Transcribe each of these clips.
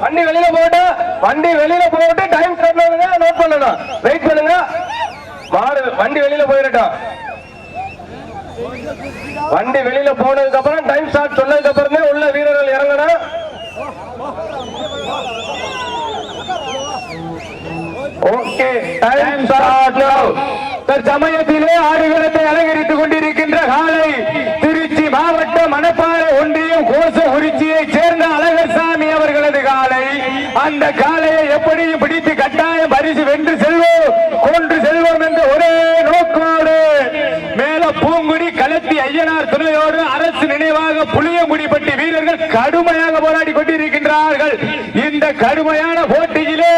வண்டி வெளியில போட்டு வண்டி வெளியில போட்டு டைம் சொன்னதுங்க நோட் பண்ணணும் வெயிட் பண்ணுங்க. மாடு வண்டி வெளியில போயிடட்டும் வண்டி வெளியில போனதுக்கு அப்புறம் டைம் ஸ்டார்ட் சொன்னதுக்கு அப்புறமே உள்ள வீரர்கள் இறங்கணும். ஓகே டைம் ஸ்டார்ட் நவ தற்சமயத்திலே ஆடுகளத்தை அலங்கரித்துக் கொண்டிருக்கின்ற காலை திருச்சி மாவட்ட மணப்பாறை ஒன்றியம் கோசகுறிச்சியைச் சேர்ந்த அழகர்சாமி அவர்களது காலை. அந்த காளையை எப்படியும் பிடித்து கட்டாயம் பரிசு வென்று செல்வோம் கொன்று செல்வோம் என்ற ஒரே நோக்கோடு மேல பூங்குடி களத்தி ஐயனார் துணையோடு அரசு நினைவாக புளியங்குடிப்பட்டி வீரர்கள் கடுமையாக போராடி கொண்டிருக்கின்றார்கள். இந்த கடுமையான போட்டியிலே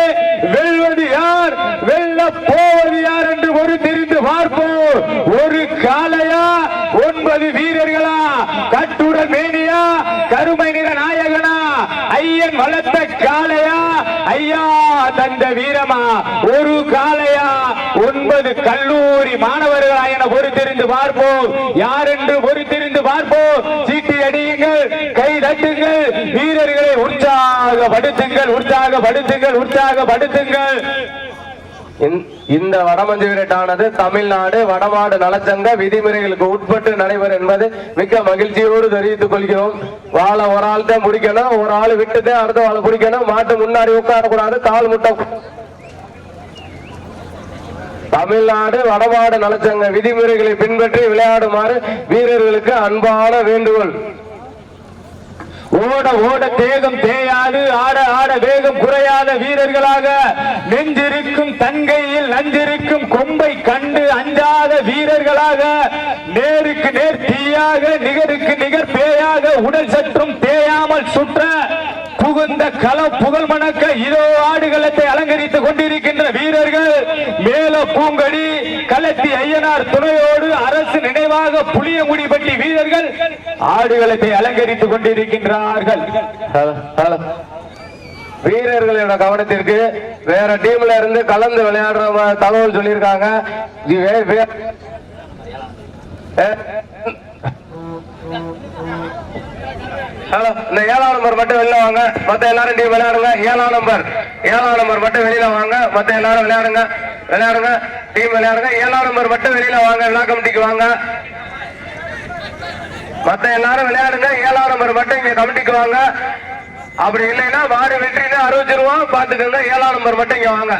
வெல்வது யார்? வெல்ல போவது யார் என்று ஒரு தெரிந்து பார்ப்போம் ஒரு காளையா ஒன்பது வீரர்களா? கட்டுட மேனியா? கருமை நிற நாயகனா? ஐயன் வளர்த்த காளையா ஐயா தந்த வீரமா? ஒரு காளையா? ஒன்பது கல்லூரி மாணவர்களா என பொறுத்திருந்து பார்ப்போம். யார் என்று பொறுத்திருந்து பார்ப்போம்? சீட்டி அடியுங்கள் கை தட்டுங்கள். வீரர்களை உற்சாகப்படுத்துங்கள் உற்சாகப்படுத்துங்கள் உற்சாகப்படுத்துங்கள். இந்த- இந்த வடமஞ்சு விரட்டானது தமிழ்நாடு வடமாடு நலச்சங்க விதிமுறைகளுக்கு உட்பட்டு நடைபெறும் என்பது மிக்க மகிழ்ச்சியோடு தெரிவித்துக் கொள்கிறோம். வாழை ஒரு ஆள் தான் பிடிக்கணும் ஒரு ஆள் விட்டுட்டு அடுத்த வாழை பிடிக்கணும். மாட்டு முன்னாடி உட்காரக்கூடாது கால் முட்டை தமிழ்நாடு வடமாடு நலச்சங்க விதிமுறைகளை பின்பற்றி விளையாடுமாறு வீரர்களுக்கு அன்பான வேண்டுகோள். ஓட ஓட தேகம் தேயாது ஆட ஆட வேகம் குறையாத வீரர்களாக நெஞ்சிருக்கும் தங்கையில் நஞ்சிருக்கும் கொம்பை கண்டு அஞ்சாத வீரர்களாக நேருக்கு நேர் தீயாக நிகருக்கு நிகர் பேயாக உடல் சற்றும் தேயாமல் சுற்ற புகுந்த களம் புகழ் மணக்க இதோ ஆடுகளத்தை அலங்கரித்துக் கொண்டிருக்கின்ற வீரர்கள் மேல பூங்கடி களத்தி ஐயனார் துணையோடு அரசு நினைவாக புளியங்குடிப்பட்டி வீரர்கள் ஆடுகளத்தை அலங்கரித்துக் கொண்டிருக்கின்றார்கள். வீரர்களோட கவனத்திற்கு வேற டீம்ல இருந்து கலந்து விளையாடுற தகவல் சொல்லியிருக்காங்க. ஹலோ இந்த ஏழாம் நம்பர் மட்டும் வெளில வாங்க. மத்த எல்லாரும் டீம் விளையாடுங்க. ஏழாம் நம்பர் ஏழாம் நம்பர் மட்டும் வெளியில வாங்க. மத்த எல்லாரும் விளையாடுங்க. விளையாடுங்க. டீம் விளையாடுங்க. ஏழாம் நம்பர் மட்டும் வெளியில வாங்க. விழா கமிட்டிக்கு வாங்க. மத்த எல்லாரும் விளையாடுங்க. ஏழாம் நம்பர் மட்டும் இங்க கமிட்டிக்கு வாங்க. அப்படி இல்லைன்னா வார்டு வெற்றின்னு ரூபா பாத்துக்கோங்க. ஏழாம் நம்பர் மட்டும் இங்க வாங்க.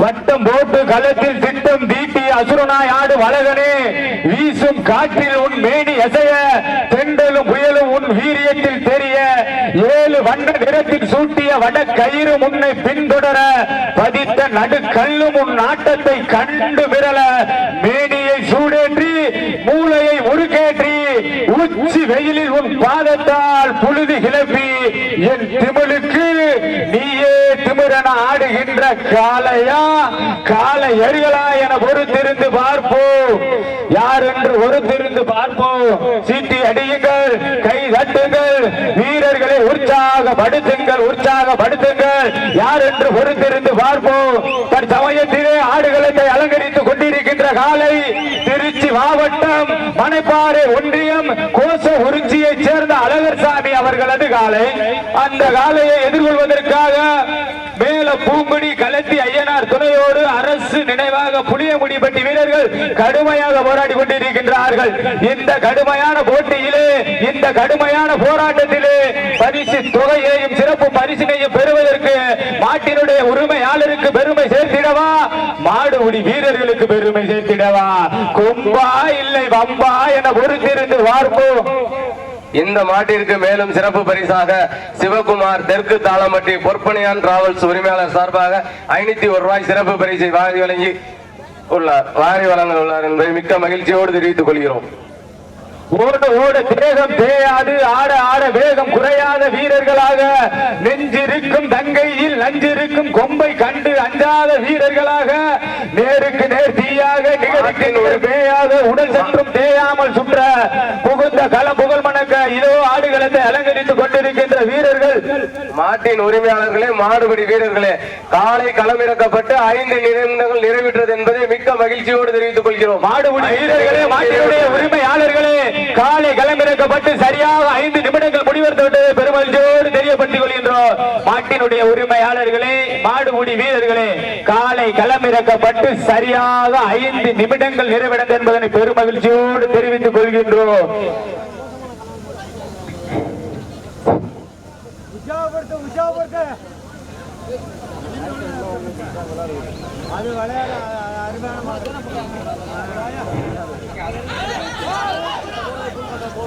வட்டம் போட்டு களத்தில் திட்டம் தீட்டி அசுரனாய் ஆடு வளகனே வீசும் காற்றில் உன் மேனி எசைய தெண்டலும் புயலும் உன் வீரியத்தில் தெரிய ஏழு வண்ண நிறத்தில் சூட்டிய வட கயிறு முன்னை பின்தொடர பதித்த நடுக்கல்லு முன் நாட்டத்தை கண்டு விரல மேனியை சூடேற்றி மூளையை உருக்கேற்றி உச்சி வெயிலில் உன் பாதத்தால் புழுதி கிளப்பி என் திமிழுக்கு ஆடுகின்ற காளையா? கால எரிகளா என பொறுத்திருந்து பார்ப்போம். யார் என்று பொறுத்திருந்து பார்ப்போம். சீட்டி அடியுங்கள் கை தட்டுங்கள் வீரர்களை உற்சாகப்படுத்துங்கள் உற்சாகப்படுத்துங்கள். யார் என்று பொறுத்திருந்து பார்ப்போம். தற்சமயத்திலே ஆடுகளத்தை அலங்கரித்துக் கொண்டிருக்கின்ற காலை திருச்சி மாவட்டம் மனைப்பாறை ஒன்றியம் கோச உறிஞ்சியைச் சேர்ந்த அழகர்சாமி அவர்களது காலை அந்த காலையை எதிர்கொள்வதற்காக ஐயனார் அரசு நினைவாக புளியமுடிப்பட்டி வீரர்கள் கடுமையாக போராடி கொண்டிருக்கின்றார்கள். இந்த கடுமையான போட்டியிலே இந்த கடுமையான போராட்டத்திலே பரிசு தொகையையும் சிறப்பு பரிசினையும் பெறுவதற்கு மாட்டினுடைய உரிமையாளருக்கு பெருமை சேர்த்திடவா? மாடுபிடி வீரர்களுக்கு பெருமை சேர்த்திடவா? கொம்பா இல்லை வம்பா என பொறுத்திருந்து பார்ப்போம். இந்த மாட்டிற்கு மேலும் சிறப்பு பரிசாக சிவகுமார் தெற்கு தாளம்பட்டி பொற்பனியான் டிராவல்ஸ் உரிமையாளர் சார்பாக ஐநூத்தி ஒரு ரூபாய் சிறப்பு பரிசை வாங்கி வழங்கி உள்ளார். வாரி வழங்க உள்ளார் என்பதை மிக்க மகிழ்ச்சியோடு தெரிவித்துக் கொள்கிறோம். ஓட ஓட தேகம் தேயாது ஆட ஆட வேகம் குறையாத வீரர்களாக நெஞ்சிருக்கும் தங்கையில் நஞ்சிருக்கும் கொம்பை கண்டு அஞ்சாத வீரர்களாக நேருக்கு நேர் தீயாக நிகழ்ச்சி ஒரு பேயாக உடல் சற்றும் தேயாமல் சுற்ற புகுந்த கள புகழ் மணக்க இதோ ஆடுகளத்தை அலங்கரித்துக் கொண்டிருக்கின்ற வீரர்கள். மாட்டின் உரிமையாளர்களே மாடுபிடி வீரர்களே காலை களமிறக்கப்பட்டு ஐந்து நிமிடங்கள் நிறைவேற்றது என்பதை மிக்க மகிழ்ச்சியோடு தெரிவித்துக் கொள்கிறோம். மாடுபிடி வீரர்களே மாட்டினுடைய உரிமையாளர்களே காலை களமிறக்கப்பட்டு சரியாக ஐந்து நிமிடங்கள் முடிவெடுத்து விட்டது பெருமகிழ்ச்சியோடு தெரியப்படுத்திக் கொள்கின்றோம். மாட்டினுடைய உரிமையாளர்களே மாடுபிடி வீரர்களே காலை களமிறக்கப்பட்டு சரியாக ஐந்து நிமிடங்கள் நிறைவடைந்தது என்பதனை பெருமகிழ்ச்சியோடு தெரிவித்துக் கொள்கின்றோம். அது விளையாட அருமையான மாடு. ஓட்டு கொடுத்துட்டு பேர் வாங்காம மாடு அதெல்லாம் கொண்டு வர மாட்டேன் ஏய் கையில் உற்சாகப்படுத்துப்பா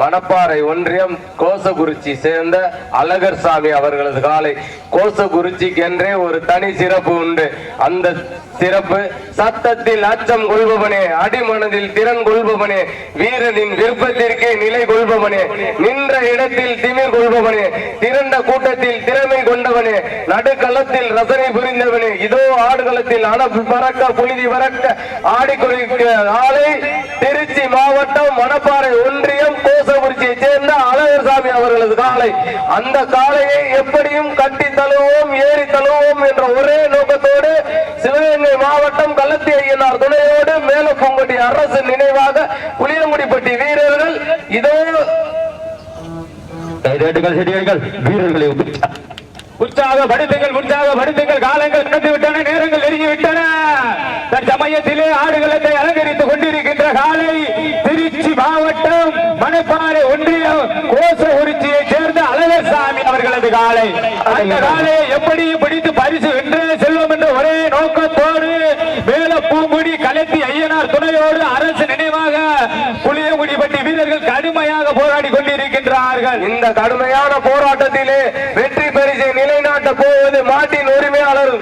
மணப்பாறை ஒன்றியம் கோசகுறிச்சி சேர்ந்த அழகர் சாமி அவர்களது காலை. கோசகுறிச்சிக்கென்றே ஒரு தனி சிறப்பு உண்டு. அந்த சிறப்பு சத்தத்தில் அச்சம் கொள்பவனே அடிமனதில் திறன் கொள்பவனே வீரனின் விருப்பத்திற்கே நிலை கொள்பவனே நின்ற இடத்தில் திமிர் கொள்பவனே திரண்ட கூட்டத்தில் திறமை கொண்டவனே நடுக்களத்தில் ரசனை புரிந்தவனே இதோ ஆடுகளத்தில் அனப்பு பறக்க புழுதி பறக்க ஆடிக்கொண்டிருக்கிற ஆளை திருச்சி மாவட்டம் மணப்பாறை ஒன்றியம் கோச கோசகுறிச்சியை சேர்ந்த அழகர் சாமி அவர்களது காலை. அந்த காலையை எப்படியும் கட்டி தழுவோம் ஏறி தழுவோம் என்ற ஒரே நோக்கத்தோடு சிவகங்கை மாவட்டம் கள்ளத்தி ஐயனார் துணையோடு மேலப்பூங்கொட்டி அரசு நினைவாக புளியங்குடிப்பட்டி வீரர்கள் இதோ கைதட்டுங்கள் செடிகள் வீரர்களை உற்சாக படுத்துங்கள் உற்சாக படுத்துங்கள். காலங்கள் கடந்து விட்டன நேரங்கள் நெருங்கி விட்டன தற்சமயத்திலே ஆடுகளத்தை அலங்கரித்துக் கொண்டிருக்கின்ற காலை மணப்பாறை ஒன்றியம் கோசகுறிச்சியை சேர்ந்த அழகசாமி அவர்களது காலை. அந்த காலையை எப்படியும் பிடித்து பரிசு வென்று செல்வோம் என்ற ஒரே நோக்கத்தோடு வேல பூங்குடி கலத்தி ஐயனார் துணையோடு அரசு நினைவாக புளியங்குடிப்பட்டி வீரர்கள் கடுமையாக போராடி கொண்டிருக்கின்றார்கள். இந்த கடுமையான போராட்டத்தில் வெற்றி பரிசை நிலைநாட்ட போவது மாட்டின் உரிமையாளர்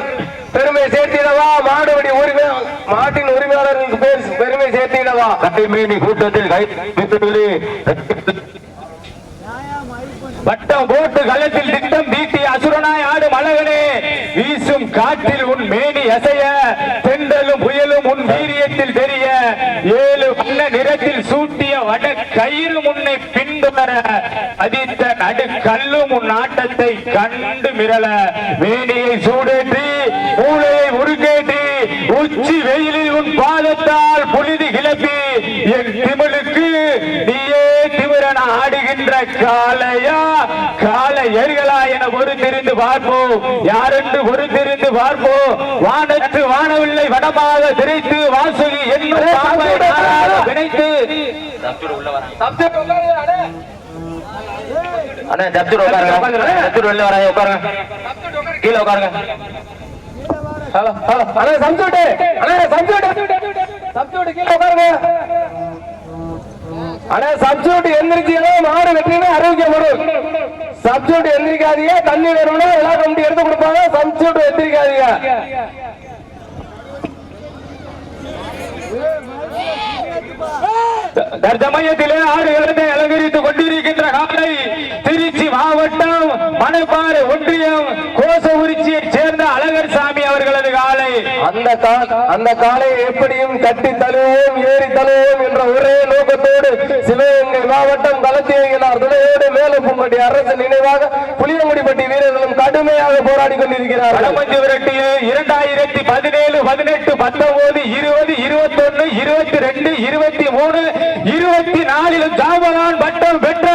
பெருமை சேர்த்திடவா மாடுபடி உரிமை மாட்டின் உரிமையாளர்களுக்கு பேர் பெருமை மீனி கூட்டத்தில் கை வட்டம் போட்டு களத்தில் திட்டம் தீட்டி அசுரனாய் ஆடும் அழகனே. வீசும் காற்றில் உன் மேனி அசைய தென்றலும் புயலும் உன் வீரியத்தில் தெரிய. ஏழு வண்ண நிறத்தில் சூட்டிய வட கயிறு முன்னை பின்தொடர. அதித்த நடு கல்லும் உன் ஆட்டத்தை கண்டு மிரள. மேனியை சூடேற்றி மூளையை உருக்கேற்றி உச்சி வெயிலில் உன் பாதத்தால் புனிதி கிளப்பி என் திமிழுக்கு நீயே திமிரன ஆடுகின்ற காளையா? காலை எர்களா என பொறுத்திருந்து பார்ப்போம். யாரென்று பொறுத்திருந்து பார்ப்போம். வானத்து வானவில்லை வடமாக திரைத்து வாசுகி நாராக பிணைத்து. அண்ணா ஜப்தூர் உட்காருங்க. ஜப்தூர் வெளில வராங்க உட்காருங்க. கீழே உட்காருங்க. Hello hello. அண்ணா சம்சுட்டு அண்ணா சம்சுட்டு சம்சுட்டு கீழே உட்காருங்க ஆனா சப்ஸ்டியூட் எந்திரிச்சீங்கன்னா மாடு வெற்றினா அறிவிக்கப்படும் சப்ஸ்டியூட் எந்திரிக்காதீங்க தண்ணி வேணும்னா எல்லா கமிட்டி எடுத்து கொடுப்பாங்க சப்ஸ்டியூட் எந்திரிக்காதீங்க தற்சமயத்திலே ஆறு இடத்தை அலங்கரித்துக் கொண்டிருக்கின்ற காலை திருச்சி மாவட்டம் மணப்பாறை ஒன்றியம் கோசகுறிச்சியை சேர்ந்த அழகர் சாமி அவர்களது காலை. அந்த அந்த காலையை எப்படியும் கட்டி தழுவோம் ஏறி தழுவோம் என்ற ஒரே நோக்கத்தோடு சிவகங்கை மாவட்டம் களத்தியங்கினார் துணையோடு மேலப்பூம்பட்டி அரசு நினைவாக புளியங்குடிப்பட்டி வீரர்களும் கடுமையாக போராடி கொண்டிருக்கிறார்கள். வடமஞ்சு விரட்டியில் இரண்டாயிரத்தி பதினேழு பதினெட்டு பத்தொன்பது இருபது இருபத்தொன்னு இருபத்தி ரெண்டு இருபத்தி மூணு இருபத்தி நாலிலும் ஜாமலான் பட்டம் பெற்ற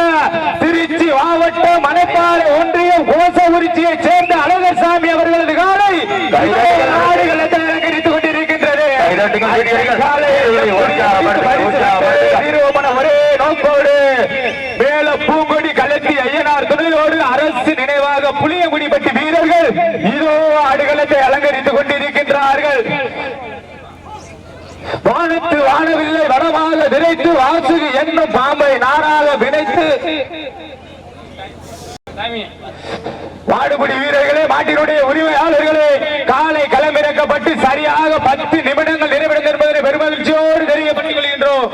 திருச்சி மாவட்டம் மணப்பாறை ஒன்றியம் கோசகுறிச்சியை சேர்ந்த அழகர்சாமி அவர்களது காலை நாடுகள் அலங்கரித்துக் கொண்டிருக்கின்றது? ஒரே நோக்கோடு மேல பூங்கொடி கலத்தி ஐயனார் துணையோடு அரசு நினைவாக புளியங்குடிப்பட்டி வீரர்கள் இதோ ஆடுகளத்தை அலங்கரித்துக் கொண்டிருக்கின்றார்கள். வானத்து வாழவில்லை வடமாக விரைத்து வாசுகி என்னும் பாம்பை நாராக வினைத்து மாடுபிடி வீரர்களே மாட்டினுடைய உரிமையாளர்களே காலை களமிறக்கப்பட்டு சரியாக பத்து நிமிடங்கள் நிறைவடைந்து என்பதனை பெருமகிழ்ச்சியோடு தெரியப்பட்டுக் கொள்கின்றோம்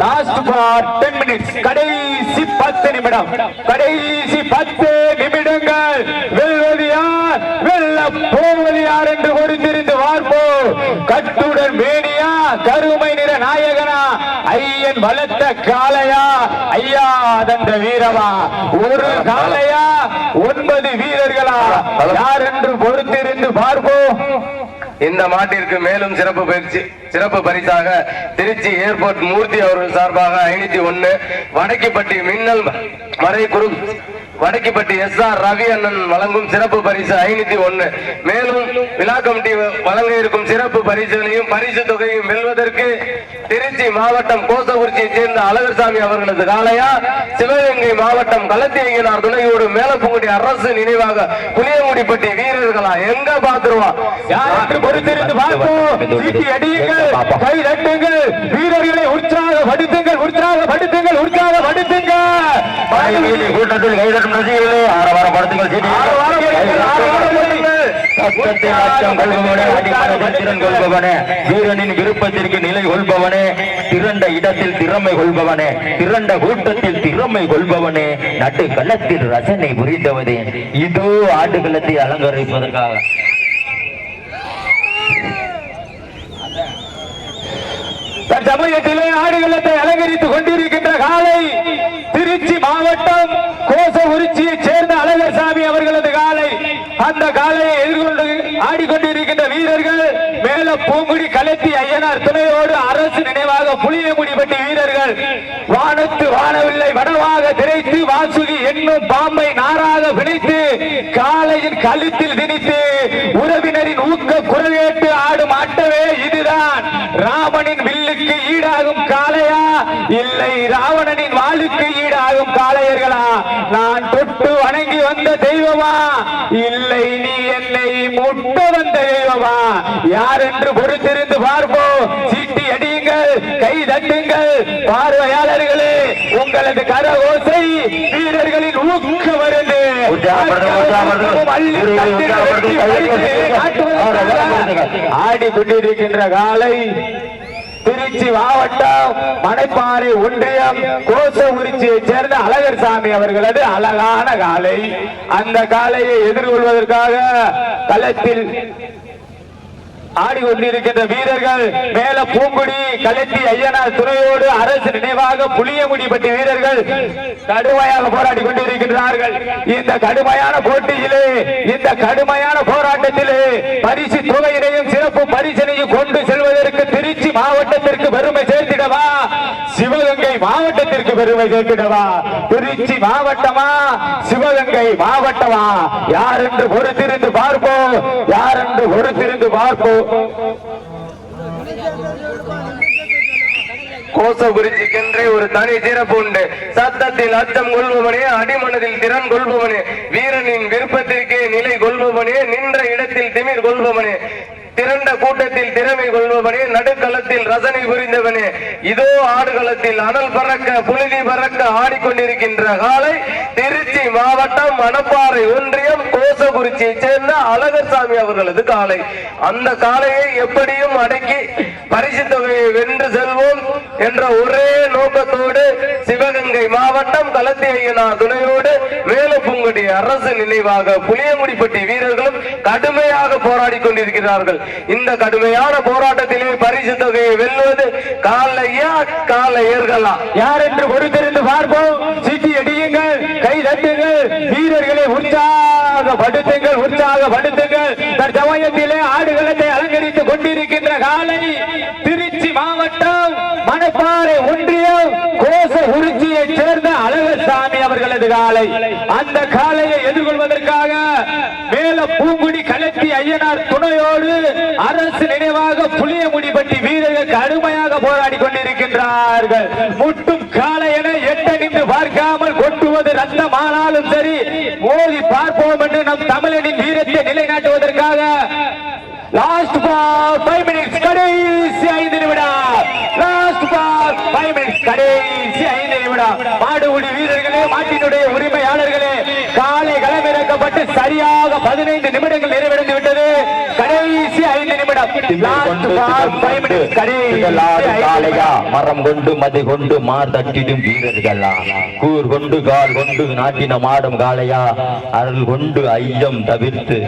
லாஸ்ட் ஃபார் டென் மினிட்ஸ் கடைசி பத்து நிமிடம். கடைசி பத்து நிமிடங்கள். வெல்வது யார் வெல்ல போவது யார் என்று பொறுத்திருந்து கட்டுடன் மேனியா கருமை நிற நாயகனா ஐயன் வளர்த்த காளையா ஐயா தந்த வீரமா ஒரு காளையா ஒன்பது வீரர்களா. யார் என்று பொறுத்திருந்து பார்ப்போம். இந்த மாட்டிற்கு மேலும் சிறப்பு பயிற்சி சிறப்பு பரிசாக திருச்சி ஏர்போர்ட் மூர்த்தி அவர்கள் சார்பாக ஐநூத்தி ஒன்னு வடக்கிப்பட்டி மின்னல் மறை குரு வடக்கிப்பட்டி எஸ் ஆர் ரவி அண்ணன் வழங்கும் சிறப்பு பரிசு ஐநூத்தி ஒன்னு மேலும் விழா கமிட்டி வழங்க இருக்கும் சிறப்பு பரிசுகளையும் பரிசு தொகையும் வெல்வதற்கு திருச்சி மாவட்டம் கோசகுறிச்சியைச் சேர்ந்த அழகர்சாமி அவர்களது காலையா சிவகங்கை மாவட்டம் களத்தியங்கினார் துணையோடு மேலப்புங்குடி அரசு நினைவாக புளியங்குடிப்பட்டி வீரர்களா எங்க பாத்துருவா யார் என்று பொறுத்திருந்து பார்ப்போம். சீட்டி அடியுங்கள் கை தட்டுங்கள் வீரர்களை உற்சாகப்படுத்துங்கள் உற்சாகப்படுத்துங்கள் உற்சாகப்படுத்துங்கள். கூட்டத்தில் கைதட்டும் ரசிகர்களே ஆரவாரம் படுத்துங்கள் சீட்டி ஆரவாரம் படுத்துங்கள், ஆரவாரம் படுத்துங்கள். சத்தத்தை அச்சம் கொள்பவனே அடிமனதில் திறன் கொள்பவனே வீரனின் விருப்பத்திற்கு நிலை கொள்பவனே திரண்ட இடத்தில் திறமை கொள்பவனே திரண்ட கூட்டத்தில் திறமை கொள்பவனே நட்டு களத்தில் ரசனை புரிந்தவனே. இதோ ஆட்டுக்களத்தை அலங்கரிப்பதற்காக. தற்சமயத்திலே ஆடுகளத்தை அலங்கரித்துக் கொண்டிருக்கின்ற காலை திருச்சி மாவட்டம் கோசகுறிச்சியைச் சேர்ந்த அழகர்சாமி அவர்களது காலை. அந்த காலையை எதிர்கொண்டு ஆடிக்கொண்டிருக்கின்ற வீரர்கள் மேல பூங்குடி கலத்தி ஐயனார் துணையோடு அரசு நினைவாக புளியமுடிப்பட்டி வீரர்கள் வானத்து காணவில்லை. வடவாக திரைத்து வாசுகி என்னும் பாம்பை நாராக பிணைத்து காலையின் கழுத்தில் திணித்து உறவினரின் ஊக்க குரல் கேட்டு ஆடும் ஆட்டவே இதுதான். ராமனின் வில்லுக்கு ஈடாகும் காளையா? இல்லை ராவணனின் வாளுக்கு ஈடாகும் காளையர்களா? நான் தொட்டு வணங்கி வந்த தெய்வமா? இல்லை நீ என்னை முட்ட வந்த தெய்வமா? யார் என்று பொறுத்திருந்து பார்ப்போம். சீட்டி அடியுங்கள் கை தட்டுங்கள். பார்வையாளர்களே உங்களது கரகோசை வீரர்களின் ஊக்க வருது காட்டுவதற்காக ஆடிக்கொண்டிருக்கின்ற காலை திருச்சி மாவட்டம் மணப்பாறை ஒன்றியம் கோசகுறிச்சியைச் சேர்ந்த அழகர் சாமி அவர்களது அழகான காலை. அந்த காலையை எதிர்கொள்வதற்காக களத்தில் ஆடி கொண்டிருக்கின்ற வீரர்கள் மேல பூங்குடி கலத்தி ஐயனார் துணையோடு அரசு நினைவாக புளியங்குடிப்பட்டி வீரர்கள் கடுமையாக போராடி கொண்டிருக்கின்றார்கள். இந்த கடுமையான போட்டியிலே இந்த கடுமையான போராட்டத்திலே பரிசு தொகையினையும் சிறப்பு பரிசினையும் கொண்டு செல்வதற்கு திருச்சி மாவட்டத்திற்கு பெருமை சேர்த்திடவா? சிவகங்கை மாவட்டத்திற்கு பெருமை சேர்த்திடவா திருச்சி மாவட்டமா? சிவகங்கை மாவட்டமா? யார் என்று பொறுத்திருந்து பார்ப்போம். யார் என்று பொறுத்திருந்து பார்ப்போம். கோசகுறிச்சிக்கென்றே ஒரு தனி சிறப்பு உண்டு. சத்தத்தில் அச்சம் கொள்பவனே அடிமனதில் திறன் கொள்பவனே வீரனின் விருப்பத்திற்கே நிலை கொள்பவனே நின்ற இடத்தில் திமிர் கொள்பவனே. திரண்ட கூட்டத்தில் திறமை கொள்பவனே நடுக்களத்தில் ரசனை புரிந்தவனே. இதோ ஆடுகளத்தில் அனல் பறக்க புழுதி பறக்க ஆடிக்கொண்டிருக்கின்ற காலை திருச்சி மாவட்டம் மணப்பாறை ஒன்றியம் கோசகுறிச்சியை சேர்ந்த அழகர்சாமி அவர்களது காலை. அந்த காலையை எப்படியும் அடக்கி பரிசு தொகையை வென்று செல்வோம் என்ற ஒரே நோக்கத்தோடு மாவட்டம் களத்தி ஐயனா துணையோடு மேலப்புங்குடி அரசு நினைவாக புளியங்குடிப்பட்டி வீரர்களும் கடுமையாக போராடி கொண்டிருக்கிறார்கள். இந்த கடுமையான போராட்டத்திலே பரிசு தொகையை வெல்வது காலையா காலையர்களா? யார் என்று பொறுத்திருந்து பார்ப்போம். சீட்டி அடியுங்கள் கை தட்டுங்கள் வீரர்களை உற்சாகப்படுத்துங்கள் உற்சாகப்படுத்துங்கள். தற்சமயத்திலே ஆடுகளத்தை அலங்கரித்துக் கொண்டிருக்கின்ற காலை திருச்சி மாவட்டம் மன மணப்பாறை ஒன்றியம் கோச உருச்சியைச் சேர்ந்த அழகசாமி அவர்களது காலை. அந்த காலையை எதிர்கொள்வதற்காக மேல பூங்குடி கலத்தி ஐயனார் துணையோடு அரசு நினைவாக புளிய புளியமுடிப்பட்டி வீரர்கள் கடுமையாக போராடி கொண்டிருக்கின்றார்கள். முட்டும் காலை என எட்ட நின்று பார்க்காமல் கொட்டுவது ரத்தமானாலும் சரி மோதி பார்ப்போம் என்று நம் தமிழனின் வீரத்தை நிலைநாட்டுவதற்காக லாஸ்ட் பால் ஃபைவ் மினிட்ஸ் கடைசி ஐந்து நிமிடம். லாஸ்ட் பால் கடைசி ஐந்து நிமிடம் மாடுகுடி வீரர்களே மாட்டினுடைய உரிமையாளர்களே காலை களமிறக்கப்பட்டு சரியாக பதினைந்து நிமிடங்கள் நிறைவடைந்து விட்டது. கடைசி ஐந்து நிமிடம். மரம் கொண்டு மதி கொண்டு மார் தட்டிடும் வீரர்களா. கூர் கொண்டு கால் கொண்டு நாட்டின மாடும் காளையா அருள் கொண்டு ஐயம் தவிர்த்து.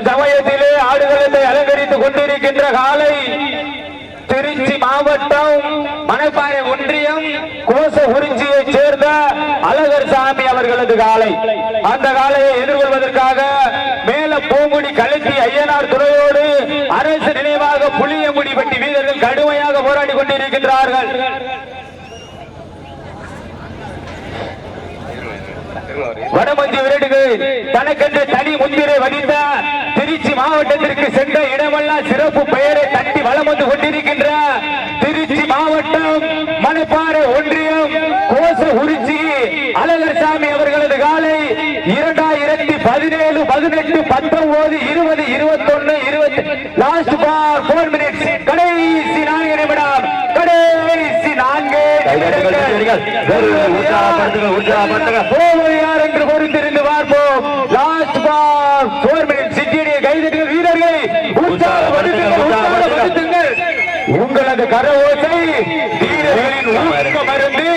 சமயத்திலே ஆடுகளத்தை அலங்கரித்துக் கொண்டிருக்கின்ற காலை திருச்சி மாவட்டம் மணப்பாறை ஒன்றியம் கோசகுரிஞ்சியைச் சேர்ந்த அழகர் சாமி அவர்களது காலை. அந்த காலையை எதிர்கொள்வதற்காக மேல பூங்குடி கலத்தி ஐயனார் துறையோடு அரசு நினைவாக புளியங்குடி வெட்டி வீரர்கள் கடுமையாக போராடி கொண்டிருக்கின்றார்கள். வடமஞ்சி விரடுகள் தனக்கென்று தனி முத்திரை வடித்த திருச்சி மாவட்டத்திற்கு சென்ற இடமெல்லாம் சிறப்பு பெயரை தட்டி வலம் வந்து கொண்டிருக்கின்ற திருச்சி மாவட்டம் மணப்பாறை ஒன்றியம் கோச உரிச்சி அழகர் சாமி அவர்களது காலை இரண்டாயிரத்தி பதினேழு பதினெட்டு பத்தொன்பது இருபது இருபத்தொன்னு இருபத்தி லாஸ்ட் பார் போர் மினிட்ஸ் கடைசி நான்கு நிமிடம். கடைசி நான்கு கைதட்டுங்கள், வீரர்கள். வீரர்கள் உற்சாகப்படுத்துங்கள், உற்சாகப்படுத்துங்கள். போவது யார் என்று பொறுத்திருந்து பார்ப்போம் லாஸ்ட் பால் போர் மினிட் சிட்டியுடைய கைதட்டுகள் வீரர்களை உற்சாகப்படுத்துங்கள் உற்சாகப்படுத்துங்கள் உங்களது கரவோசை வீரர்களின் ஊக்க மருந்து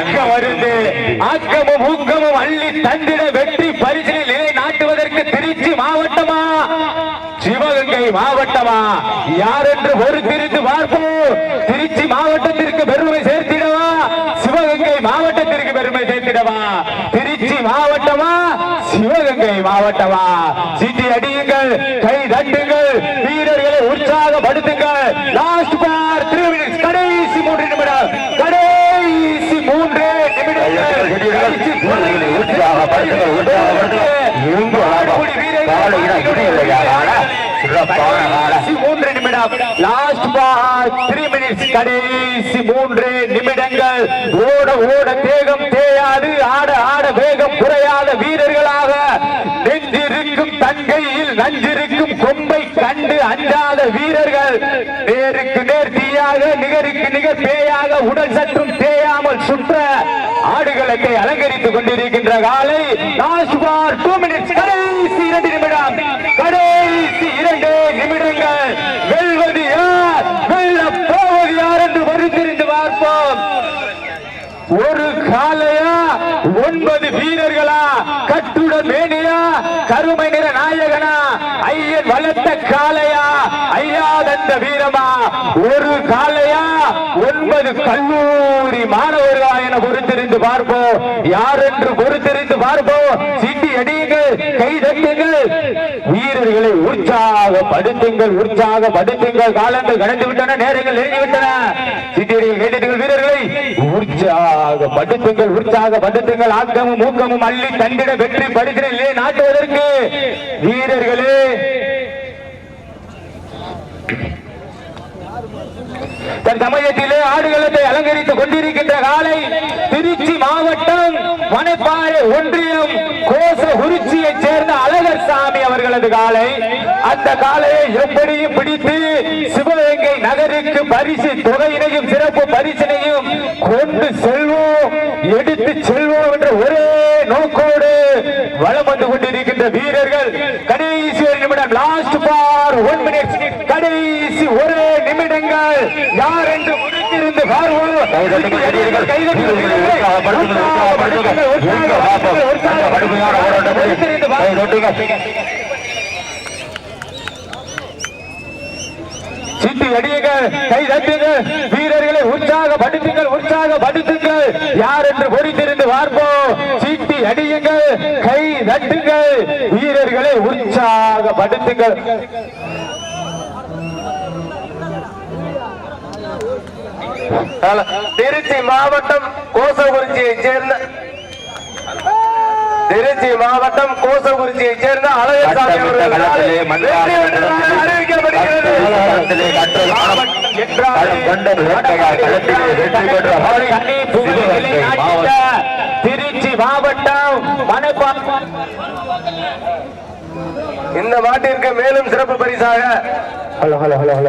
அதுவே ஆக்க மருந்து ஆக்கமும் ஊக்கமும் அள்ளி தந்திட வெற்றி பரிசினை நிலை நாட்டுவதற்கு திருச்சி மாவட்டமா? சிவகங்கை மாவட்டமா? யார் என்று பொறுத்திருந்து பார்ப்போம். திருச்சி மாவட்டத்திற்கு பெருமை சேர்த்திடவா? சிவகங்கை மாவட்டத்திற்கு பெருமை சேர்த்திடவா? திருச்சி மாவட்டமா? சிவகங்கை மாவட்டமா? சிட்டி அடியுங்கள் கை தட்டுங்கள் வீரர்களை உற்சாகப்படுத்துங்கள் லாஸ்ட் பார் த்ரீ மினிட்ஸ் கடைசி மூன்று நிமிடம் கடைசி மூன்று வீரர்களை உற்சாகப்படுத்துங்கள், உற்சாகப்படுத்துங்கள். இரும்பு ஆட்டம். காளையினா இது இல்லையா காளை? சிறப்பான காளை. கடைசி மூன்று நிமிடம் லாஸ்ட் பால் த்ரீ மினிட்ஸ் கடைசி மூன்று நிமிடங்கள் ஓட ஓட தேகம் தேயாது ஆட ஆட வேகம் குறையாத வீரர்களாக நெஞ்சிருக்கும் தங்கையில் நஞ்சிருக்கும் கொம்பை கண்டு அஞ்சாத வீரர்கள் நேருக்கு நேர் தீயாக நிகருக்கு நிகர் பேயாக உடல் சற்றும் தேயாமல் சுற்ற ஆடுகளுக்கு அலங்கரித்துக் கொண்டிருக்கின்ற காலை லாஸ்ட் டூ மினிட்ஸ் கடைசி இரண்டு நிமிடம். கடைசி இரண்டு நிமிடங்கள். வெல்வது யார்? வெல்ல போவது யார் என்று வருத்திருந்து பார்ப்போம். ஒரு காலையா ஒன்பது வீரர்களா? கட்டுடன் மேனியா? கருமை நிற நாயகனா? ஐயன் வளர்த்த காளையா? ஐயாதந்த வீரமா? ஒரு காலையா ஒன்பது கல்லூரி மாணவர்களா என பொறுத்திருந்து பார்ப்போம். யார் என்று பொறுத்திருந்து பார்ப்போம். சிட்டி அடியுங்கள் கை தட்டுங்கள். வீரர்களை உற்சாகப்படுத்துங்கள் உற்சாகப்படுத்துங்கள் காலங்கள் கடந்து விட்டன நேரங்கள் நெருங்கி வீரர்களை. உற்சாக அடிகள் உற்சாக தட்டுங்கள் வீரர்களை உற்சாகப்படுத்துங்கள் உற்சாகப்படுத்துங்கள் ஆக்கமும் ஊக்கமும் அள்ளி தந்திட வெற்றி பரிசிலே நாட்டுவதற்கு? வீரர்களே. தன் சமயத்திலே ஆடுகளத்தை அலங்கரித்துக் கொண்டிருக்கின்ற காலை திருச்சி மாவட்டம் மனைப்பாறை ஒன்றியம் கோச உருச்சியைச் சேர்ந்த அழகர் சாமி அவர்களது காலை. அந்த காலையை எப்படியும் பிடித்து சிவகங்கை நகருக்கு பரிசு தொகையினையும் சிறப்பு பரிசினையும் கொண்டு செல்வோம். எடுத்து செல்வோம் என்ற ஒரே நோக்கோடு வளம் வந்து கொண்டிருக்கின்ற வீரர்கள் கடைசி ஒரு நிமிடம் லாஸ்ட் பார் ஒன் மினிட் கடைசி ஒரே நிமிடங்கள். யார் என்று முடித்திருந்து. சிட்டி அடியுங்கள். கை தட்டுங்கள். வீரர்களை உற்சாகப்படுத்துங்கள். உற்சாகப்படுத்துங்கள். யார் என்று பொறித்திருந்து பார்ப்போம். சீட்டி அடியுங்கள். கை தட்டுங்கள். வீரர்களை உற்சாகப்படுத்துங்கள். திருச்சி மாவட்டம் கோசகுறிச்சியைச் சேர்ந்த திருச்சி மாவட்டம் கோசகுறிச்சியைச் சேர்ந்த அழகசாமி திருச்சி மாவட்டம் இந்த மாட்டிற்கு மேலும் சிறப்பு பரிசாக ஹலோ ஹலோ ஹலோ ஹலோ.